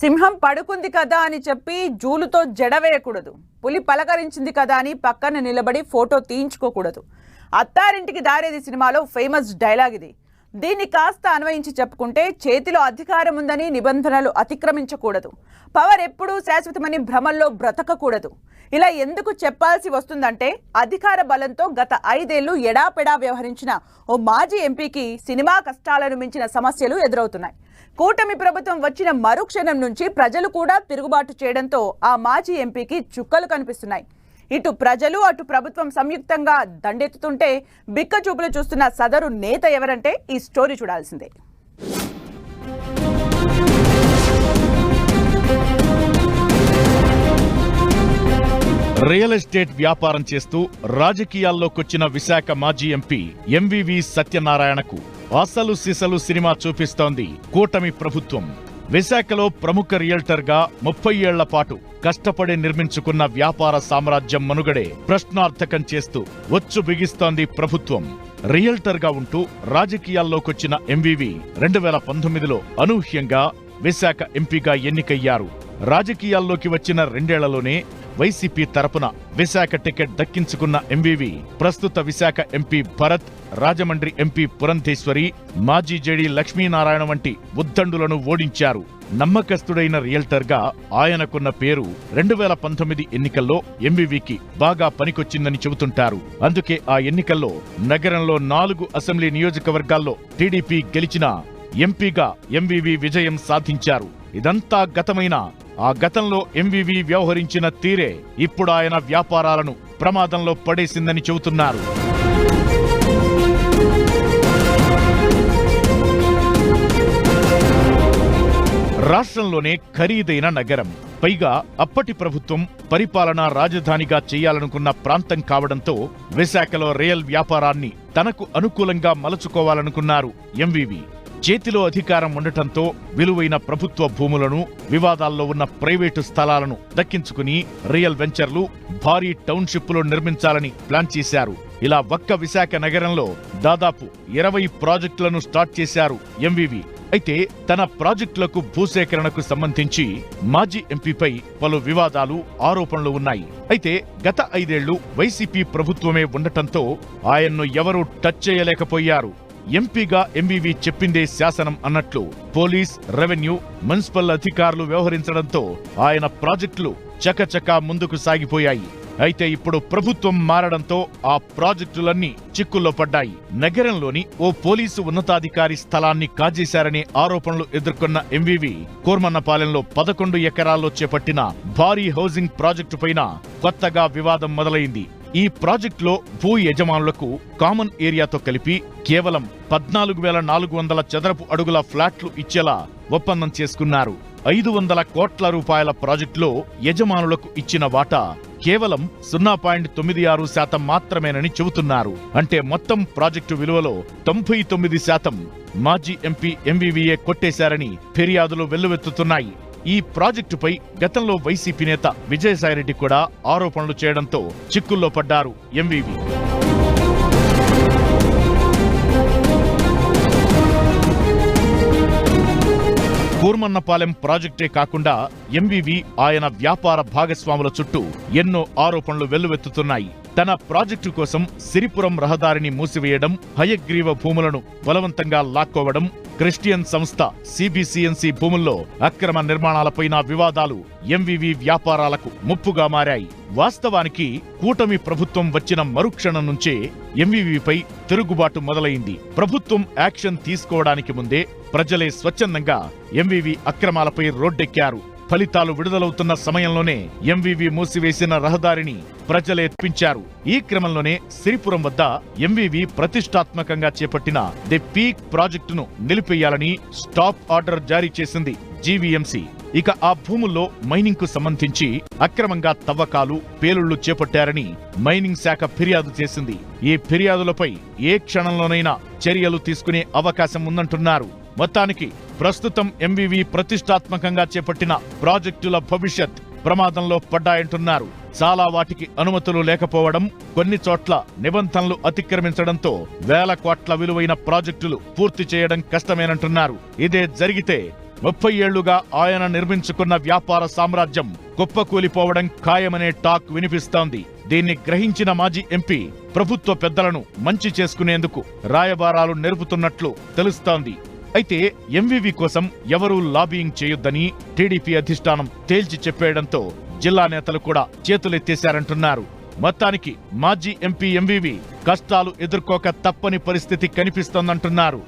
సింహం పడుకుంది కదా అని చెప్పి జూలుతో జడవేయకూడదు పులి పలకరించింది కదా అని పక్కన నిలబడి ఫోటో తీయించుకోకూడదు. అత్తారింటికి దారేది సినిమాలో ఫేమస్ డైలాగ్ ఇది. దీన్ని కాస్త అన్వయించి చెప్పుకుంటే చేతిలో అధికారం ఉందని నిబంధనలు అతిక్రమించకూడదు. పవర్ ఎప్పుడూ శాశ్వతమని భ్రమల్లో బ్రతకకూడదు. ఇలా ఎందుకు చెప్పాల్సి వస్తుందంటే అధికార బలంతో గత ఐదేళ్ళు ఎడాపెడా వ్యవహరించిన ఓ మాజీ ఎంపీకి సినిమా కష్టాలను మించిన సమస్యలు ఎదురవుతున్నాయి. కూటమి ప్రభుత్వం వచ్చిన మరుక్షణం నుంచి ప్రజలు కూడా తిరుగుబాటు చేయడంతో ఆ మాజీ ఎంపీకి చుక్కలు కనిపిస్తున్నాయి. ఇటు ప్రజలు అటు ప్రభుత్వం సంయుక్తంగా దండెత్తుతుంటే బిక్క చూపులు చూస్తున్న సదరు నేత ఎవరంటే ఈ స్టోరీ చూడాల్సిందే. రియల్ ఎస్టేట్ వ్యాపారం చేస్తూ రాజకీయాల్లోకొచ్చిన విశాఖ మాజీ ఎంపీ ఎంవివి సత్యనారాయణకు అసలు సిసలు సినిమా చూపిస్తోంది కూటమి ప్రభుత్వం. విశాఖలో ప్రముఖ రియల్టర్గా ముప్పై ఏళ్ళ పాటు కష్టపడి నిర్మించుకున్న వ్యాపార సామ్రాజ్యం మనుగడే ప్రశ్నార్థకం చేస్తూ వచ్చు బిగిస్తోంది ప్రభుత్వం. రియల్టర్గా ఉంటూ రాజకీయాల్లోకొచ్చిన ఎంవివి రెండు వేల పంతొమ్మిదిలో అనూహ్యంగా విశాఖ ఎంపీగా ఎన్నికయ్యారు. రాజకీయాల్లోకి వచ్చిన రెండేళ్ళలోనే వైసీపీ తరపున విశాఖ టికెట్ దక్కించుకున్న ఎంవివి ప్రస్తుత విశాఖ ఎంపీ భరత్ రాజమండ్రి ఎంపీ పురంధేశ్వరి మాజీ జేడీ లక్ష్మీనారాయణ వంటి ఉద్దండులను ఓడించారు. నమ్మకస్తుడైన రియల్టర్గా ఆయనకున్న పేరు రెండు వేల పంతొమ్మిది ఎన్నికల్లో ఎంవివికి బాగా పనికొచ్చిందని చెబుతుంటారు. అందుకే ఆ ఎన్నికల్లో నగరంలో నాలుగు అసెంబ్లీ నియోజకవర్గాల్లో టీడీపీ గెలిచిన ఎంపీగా ఎంవివి విజయం సాధించారు. ఇదంతా గతమైన ఆ గతంలో ఎంవివి వ్యవహరించిన తీరే ఇప్పుడు ఆయన వ్యాపారాలను ప్రమాదంలో పడేసిందని చెబుతున్నారు. రాష్ట్రంలోనే ఖరీదైన నగరం. పైగా అప్పటి ప్రభుత్వం పరిపాలనా రాజధానిగా చేయాలనుకున్న ప్రాంతం కావడంతో విశాఖలో రియల్ వ్యాపారాన్ని తనకు అనుకూలంగా మలుచుకోవాలనుకున్నారు ఎంవివి చేతిలో అధికారం ఉండటంతో విలువైన ప్రభుత్వ భూములను వివాదాల్లో ఉన్న ప్రైవేటు స్థలాలను దక్కించుకుని రియల్ వెంచర్లు భారీ టౌన్షిప్లు నిర్మించాలని ప్లాన్ చేశారు. ఇలా ఒక్క విశాఖ నగరంలో దాదాపు ఇరవై ప్రాజెక్టులను స్టార్ట్ చేశారు ఎంవివి. అయితే తన ప్రాజెక్టులకు భూసేకరణకు సంబంధించి మాజీ ఎంపీపై పలు వివాదాలు ఆరోపణలు ఉన్నాయి. అయితే గత ఐదేళ్ళు వైసీపీ ప్రభుత్వమే ఉండటంతో ఆయన్ను ఎవరూ టచ్ చేయలేకపోయారు. ఎంపీగా ఎంవివి చెప్పిందే శాసనం అన్నట్లు పోలీస్ రెవెన్యూ మున్సిపల్ అధికారులు వ్యవహరించడంతో ఆయన ప్రాజెక్టులు చకచకా ముందుకు సాగిపోయాయి. అయితే ఇప్పుడు ప్రభుత్వం మారడంతో ఆ ప్రాజెక్టులన్నీ చిక్కుల్లో పడ్డాయి. నగరంలోని ఓ పోలీసు ఉన్నతాధికారి స్థలాన్ని కాజేశారనే ఆరోపణలు ఎదుర్కొన్న ఎంవివి కోర్మన్నపాలెంలో పదకొండు ఎకరాల్లో చేపట్టిన భారీ హౌసింగ్ ప్రాజెక్టు పైన కొత్తగా వివాదం మొదలైంది. ఈ ప్రాజెక్టులో భూ యజమానులకు కామన్ ఏరియాతో కలిపి కేవలం పద్నాలుగు వేల నాలుగు వందల చదరపు అడుగుల ఫ్లాట్లు ఇచ్చేలా ఒప్పందం చేసుకున్నారు. ఐదు వందల కోట్ల రూపాయల ప్రాజెక్టులో యజమానులకు ఇచ్చిన వాటా కేవలం సున్నా పాయింట్ తొమ్మిది ఆరు శాతం మాత్రమేనని చెబుతున్నారు. అంటే మొత్తం ప్రాజెక్టు విలువలో తొంభై తొమ్మిది శాతం మాజీ ఎంపీ ఎంవీవీఏ కొట్టేశారని ఫిర్యాదులు వెల్లువెత్తుతున్నాయి. ఈ ప్రాజెక్టుపై గతంలో వైసీపీ నేత విజయసాయిరెడ్డి కూడా ఆరోపణలు చేయడంతో చిక్కుల్లో పడ్డారు ఎంవీవీ. కూర్మన్నపాలెం ప్రాజెక్టే కాకుండా ఎంవివి ఆయన వ్యాపార భాగస్వాముల చుట్టూ ఎన్నో ఆరోపణలు వెల్లువెత్తుతున్నాయి. తన ప్రాజెక్టు కోసం సిరిపురం రహదారిని మూసివేయడం హయగ్రీవ భూములను బలవంతంగా లాక్కోవడం క్రిస్టియన్ సంస్థ సిబిసిఎన్సి భూముల్లో అక్రమ నిర్మాణాలపైన వివాదాలు ఎంవివి వ్యాపారాలకు ముప్పుగా మారాయి. వాస్తవానికి కూటమి ప్రభుత్వం వచ్చిన మరుక్షణం నుంచే ఎంవివిపై తిరుగుబాటు మొదలైంది. ప్రభుత్వం యాక్షన్ తీసుకోవడానికి ముందే ప్రజలే స్వచ్ఛందంగా ఎంవివి అక్రమాలపై రోడ్డెక్కారు. ఫలితాలు విడుదలవుతున్న సమయంలోనే ఎంవివి మూసివేసిన రహదారిని ప్రజలే ఎత్పించారు ఈ క్రమంలోనే సిరిపురం వద్ద ఎంవివి ప్రతిష్టాత్మకంగా చేపట్టిన ది పీక్ ప్రాజెక్టును నిలిపేయాలని స్టాప్ ఆర్డర్ జారీ చేసింది జీవీఎంసీ ఇక ఆ భూముల్లో మైనింగ్కు సంబంధించి అక్రమంగా తవ్వకాలు పేలుళ్ళు చేపట్టారని మైనింగ్ శాఖ ఫిర్యాదు చేసింది. ఈ ఫిర్యాదులపై ఏ క్షణంలోనైనా చర్యలు తీసుకునే అవకాశం ఉందంటున్నారు. మొత్తానికి ప్రస్తుతం ఎంవివి ప్రతిష్టాత్మకంగా చేపట్టిన ప్రాజెక్టుల భవిష్యత్ ప్రమాదంలో పడ్డాయంటున్నారు. చాలా వాటికి అనుమతులు లేకపోవడం కొన్ని చోట్ల నిబంధనలు అతిక్రమించడంతో వేల కోట్ల విలువైన ప్రాజెక్టులు పూర్తి చేయడం కష్టమేనంటున్నారు. ఇదే జరిగితే ముప్పై ఏళ్ళుగా ఆయన నిర్మించుకున్న వ్యాపార సామ్రాజ్యం కుప్పకూలిపోవడం ఖాయమనే టాక్ వినిపిస్తోంది. దీన్ని గ్రహించిన మాజీ ఎంపీ ప్రభుత్వ పెద్దలను మంచి చేసుకునేందుకు రాయబారాలు నెరుపుతున్నట్లు తెలుస్తోంది. అయితే ఎంవివి కోసం ఎవరూ లాబియింగ్ చేయొద్దని టీడీపీ అధిష్టానం తేల్చి చెప్పేయడంతో జిల్లా నేతలు కూడా చేతులెత్తేశారంటున్నారు. మొత్తానికి మాజీ ఎంపీ ఎంవివి కష్టాలు ఎదుర్కోక తప్పని పరిస్థితి కనిపిస్తోందంటున్నారు.